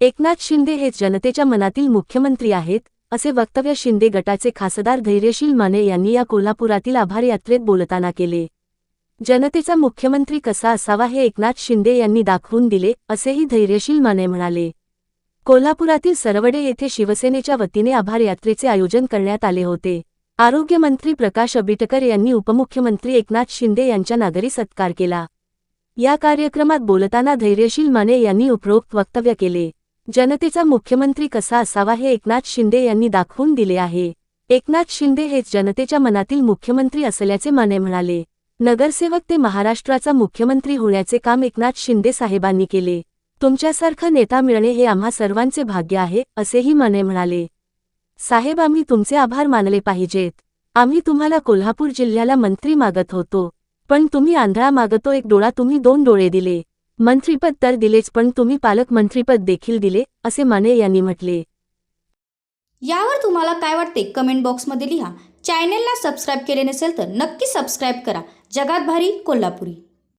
एकनाथ शिंदे हे जनतेच्या मनातील मुख्यमंत्री आहेत असे वक्तव्य शिंदे गटाचे खासदार धैर्यशील माने यांनी या कोल्हापुरातील आभार यात्रेत बोलताना केले. जनतेचा मुख्यमंत्री कसा असावा हे एकनाथ शिंदे यांनी दाखवून दिले असेही धैर्यशील माने म्हणाले. कोल्हापुरातील सरवडे येथे शिवसेनेच्या वतीने आभार यात्रेचे आयोजन करण्यात आले होते. आरोग्यमंत्री प्रकाश अबिटकर यांनी उपमुख्यमंत्री एकनाथ शिंदे यांच्या नागरी सत्कार केला. या कार्यक्रमात बोलताना धैर्यशील माने यांनी उपरोक्त वक्तव्य केले. जनतेचा मुख्यमंत्री कसा असावा हे एकनाथ शिंदे यांनी दाखवून दिले आहे. एकनाथ शिंदे हेच जनतेच्या मनातील मुख्यमंत्री असल्याचे माने म्हणाले. नगरसेवक ते महाराष्ट्राचा मुख्यमंत्री होण्याचे काम एकनाथ शिंदे साहेबांनी केले. तुमच्यासारखा नेता मिळणे हे आम्हा सर्वांचे भाग्य आहे असेही माने म्हणाले. साहेब आम्ही तुमचे आभार मानले पाहिजेत. आम्ही तुम्हाला कोल्हापूर जिल्ह्याला मंत्री मागत होतो. पण तुम्ही आंधळा मागतो एक डोळा तुम्ही दोन डोळे दिले. मंत्रीपद तर दिलेच पण तुम्ही पालकमंत्रीपद देखील दिले असे माने यांनी म्हटले. यावर तुम्हाला काय वाटते कमेंट बॉक्समध्ये लिहा. चॅनेलला सबस्क्राईब केले नसेल तर नक्की सबस्क्राईब करा. जगात भारी कोल्हापुरी.